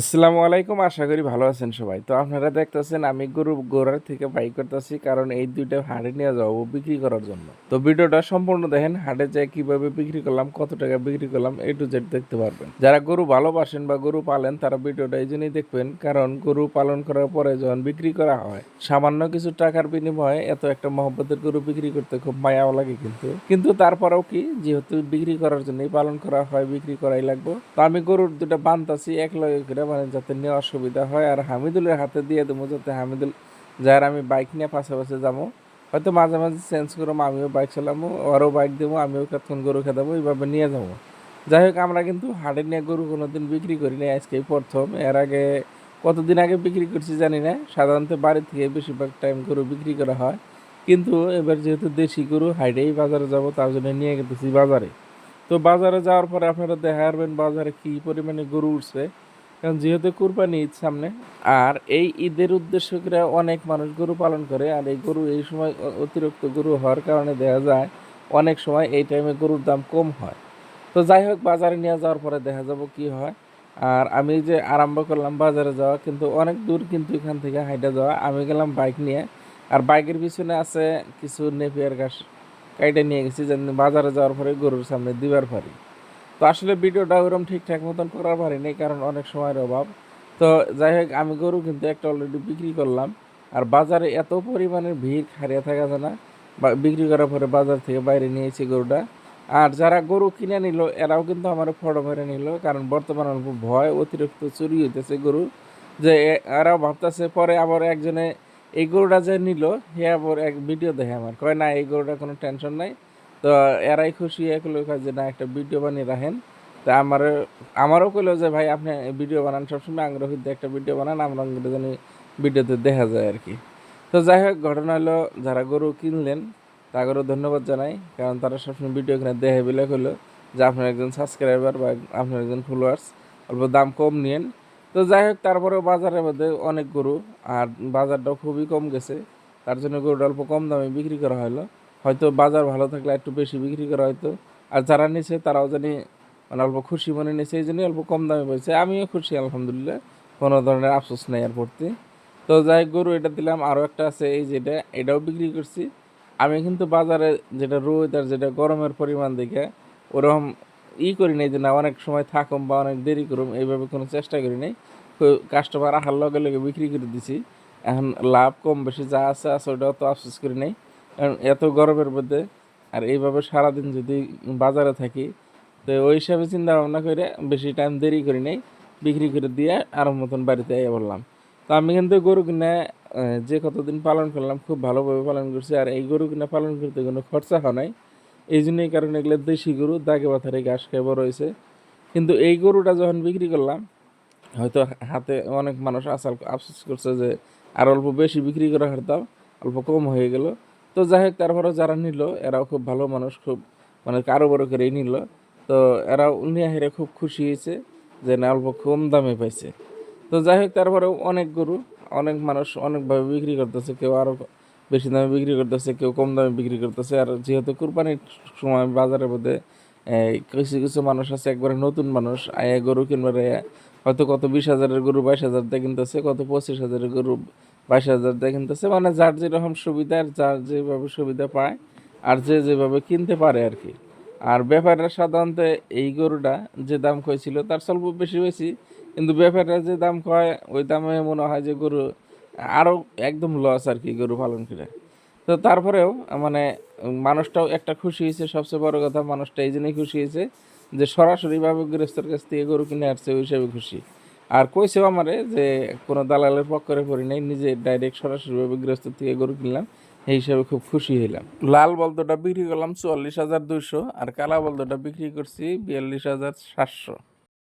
আসসালামু আলাইকুম, আশা করি ভালো আছেন সবাই। তো আপনারা দেখতেছেন, আমি গরু গোড়ার থেকে বাই করতেছি কারণ এই দুইটা হাটে নিয়ে যাব বিক্রি করার জন্য। তো ভিডিওটা সম্পূর্ণ দেখেন হাটে যায় কীভাবে বিক্রি করলাম, কত টাকা বিক্রি করলাম, এ টু জেড দেখতে পারবেন। যারা গরু ভালোবাসেন বা গরু পালেন, তারা ভিডিওটা এই জন্যই দেখবেন, কারণ গরু পালন করার পরে যখন বিক্রি করা হয়, সামান্য কিছু টাকার বিনিময়ে এত একটা মহব্বতের গরু বিক্রি করতে খুব মায়াও লাগে কিন্তু। কিন্তু তারপরেও কি, যেহেতু বিক্রি করার জন্যই পালন করা হয়, বিক্রি করাই লাগবো, তো আমি গরুর দুটা বানতাছি, এক লগে করে মানে যাতে নেওয়ার সুবিধা হয়। আর হামিদুলের হাতে দিয়ে দেবো যাতে হামিদুল যার আমি বাইক নিয়ে পাশাপাশি যাব। হয়তো মাঝে মাঝে চেঞ্জ করব আমিও বাইক চালাবো ওরও বাইক দেবো, আমিও কতক্ষণ গরু খেদাবো, এইভাবে নিয়ে যাব। যাই হোক, আমরা কিন্তু হাটে নিয়ে গরু কোনোদিন বিক্রি করি না আজকে প্রথম। এর আগে কতদিন আগে বিক্রি করছি জানি না। সাধারণত বাড়ি থেকে বেশিরভাগ টাইম গরু বিক্রি করা হয়। কিন্তু এবার যেহেতু দেশি গরু হাইটেই বাজারে যাব, তার জন্য নিয়ে গেতেছি বাজারে। তো বাজারে যাওয়ার পরে আপনারা দেখা বাজারে কী পরিমাণে গরু উঠছে। কারণ যেহেতু কুরবানি ঈদ সামনে, আর এই ঈদের উদ্দেশ্য করে অনেক মানুষ গরু পালন করে, আর এই গরু এই সময় অতিরিক্ত গরু হওয়ার কারণে দেখা যায় অনেক সময় এই টাইমে গরুর দাম কম হয়। তো যাই হোক, বাজারে নিয়ে যাওয়ার পরে দেখা যাব কি হয়। আর আমি যে আরম্ভ করলাম বাজারে যাওয়া, কিন্তু অনেক দূর কিন্তু এখান থেকে হাইটা যাওয়া, আমি গেলাম বাইক নিয়ে। আর বাইকের পিছনে আছে কিছু নেপিয়ার ঘাস কাইটা নিয়ে গেছি যেন বাজারে যাওয়ার পরে গরুর সামনে দিবার পারি। তো আসলে ভিডিওটা ওরকম ঠিকঠাক মতন করার পারিনি কারণ অনেক সময়ের অভাব। তো যাই হোক, আমি গরু কিন্তু একটা অলরেডি বিক্রি করলাম, আর বাজারে এত পরিমাণের ভিড় হারিয়ে থাকা যায় না। বিক্রি করার পরে বাজার থেকে বাইরে নিয়েছি গরুটা। আর যারা গরু কিনে নিল, এরাও কিন্তু আমার ফটো মেরে নিল, কারণ বর্তমানে অল্প ভয়, অতিরিক্ত চুরি হইতেছে গরু। যে এরাও ভাবতেছে, পরে আবার একজনে, এই গরুটা যে নিল, হে আবার এক ভিডিও দেখে আমার। কয়, না, এই গরুটা কোনো টেনশন নাই। তো এরাই খুশি কয় যে, না, একটা ভিডিও বানিয়ে রাখেন। তা আমার আমারও কইলো যে, ভাই, আপনি ভিডিও বানান, সবসময় আগ্রহী একটা ভিডিও বানান, আমরা জানি ভিডিওতে দেখা যায় আর কি তো যাই হোক, ঘটনা হলো, যারা গরু কিনলেন, তাদেরও ধন্যবাদ জানাই, কারণ তারা সবসময় ভিডিও এখানে দেখে বলে হলো যে, আপনার একজন সাবস্ক্রাইবার বা আপনার একজন ফলোয়ার্স অল্প দাম কম নিয়েন। তো যাই হোক, তারপরেও বাজারের মধ্যে অনেক গরু, আর বাজারটাও খুবই কম গেছে। তার জন্য গরুটা অল্প কম দামে বিক্রি করা হলো। হয়তো বাজার ভালো থাকলে একটু বেশি বিক্রি করা হয়তো। আর যারা নিছে, তারাও জানি মানে অল্প খুশি মনে নিছে, এই জন্যই অল্প কম দামে পেয়েছে আমিও খুশি, আলহামদুলিল্লাহ। কোনো ধরনের আফসোস নেই আর পড়তে। তো যাই গরু এটা দিলাম। আরও একটা আছে, এই যেটা এটাও বিক্রি করছি। আমি কিন্তু বাজারে যেটা রোদ আর যেটা গরমের পরিমাণ দেখে ওরকম ই করি নাই যে না, অনেক সময় থাকুম বা অনেক দেরি করুম, এইভাবে কোনো চেষ্টা করি নাই। কাস্টমার আহার লগে লগে বিক্রি করে দিছি। এখন লাভ কম বেশি যা আছে আছে, ওটাও তো আফসোস করি নাই। কারণ এত গরমের মধ্যে, আর এইভাবে সারাদিন যদি বাজারে থাকি, তো ওই হিসাবে চিন্তা ভাবনা করে বেশি টাইম দেরি করি নাই, বিক্রি করে দিয়ে আর মতন বাড়িতে আইয়া বললাম তো আমি কিন্তু গরু কিনে যে কতদিন পালন করলাম, খুব ভালোভাবে পালন করছি, আর এই গরু কিনে পালন করতে কোনো খরচা হয় নাই। এই জন্যই কারণে এগুলো দেশি গরু, দাগে পাথারে ঘাস খেয়ে হয়েছে। কিন্তু এই গরুটা যখন বিক্রি করলাম, হয়তো হাতে অনেক মানুষ আসাল আফসোস করছে যে, আর অল্প বেশি বিক্রি করা হারতাম অল্প কম হয়ে গেল। তো যাই হোক তারপরে যারা নিল, এরাও খুব ভালো মানুষ, খুব মানে কারও বড় করেই নিল। তো এরাও নিয়ে হেরে খুব খুশি হয়েছে যে না অল্প কম দামে পাইছে। তো যাই হোক, তারপরেও অনেক গরু, অনেক মানুষ অনেকভাবে বিক্রি করতেছে, কেউ আরও বেশি দামে বিক্রি করতেছে, কেউ কম দামে বিক্রি করতেছে। আর যেহেতু কুরবানির সময় বাজারের মধ্যে কিছু কিছু মানুষ আছে, একবারে নতুন মানুষ, আয়া গরু কিনবার হয়তো কত বিশ হাজারের গরু বাইশ হাজার দিয়ে কিনতেছে, কত পঁচিশ হাজারের গরু বাইশ হাজার দিয়ে কিনতেছে। মানে যার যেরকম সুবিধা, যার যেভাবে সুবিধা পায় আর যে যেভাবে কিনতে পারে আর কি। আর ব্যাপারটা সাধারণত এই গরুটা যে দাম কইছিল তার স্বল্প বেশি বেশি কিন্তু ব্যাপারটা যে দাম কয়, ওই দামে মনে হয় যে গরু আরও একদম লস আর কি গরু পালন করে। তো তারপরেও মানে মানুষটাও একটা খুশি হয়েছে। সবচেয়ে বড় কথা মানুষটা এই জন্যই খুশি হয়েছে যে সরাসরিভাবে গৃহস্থের কাছ থেকে গরু কিনে আসছে, ওই হিসাবে খুশি। আর কইছে আমারে যে, কোনো দালালের পক্ষে পড়ি নাই, নিজে ডাইরেক্ট সরাসরিভাবে গৃহস্থ থেকে গরু কিনলাম এই হিসাবে খুব খুশি হইলাম। লাল বলদটা বিক্রি করলাম চুয়াল্লিশ হাজার দুইশো আর কালা বলদটা বিক্রি করছি বিয়াল্লিশ হাজার সাতশো।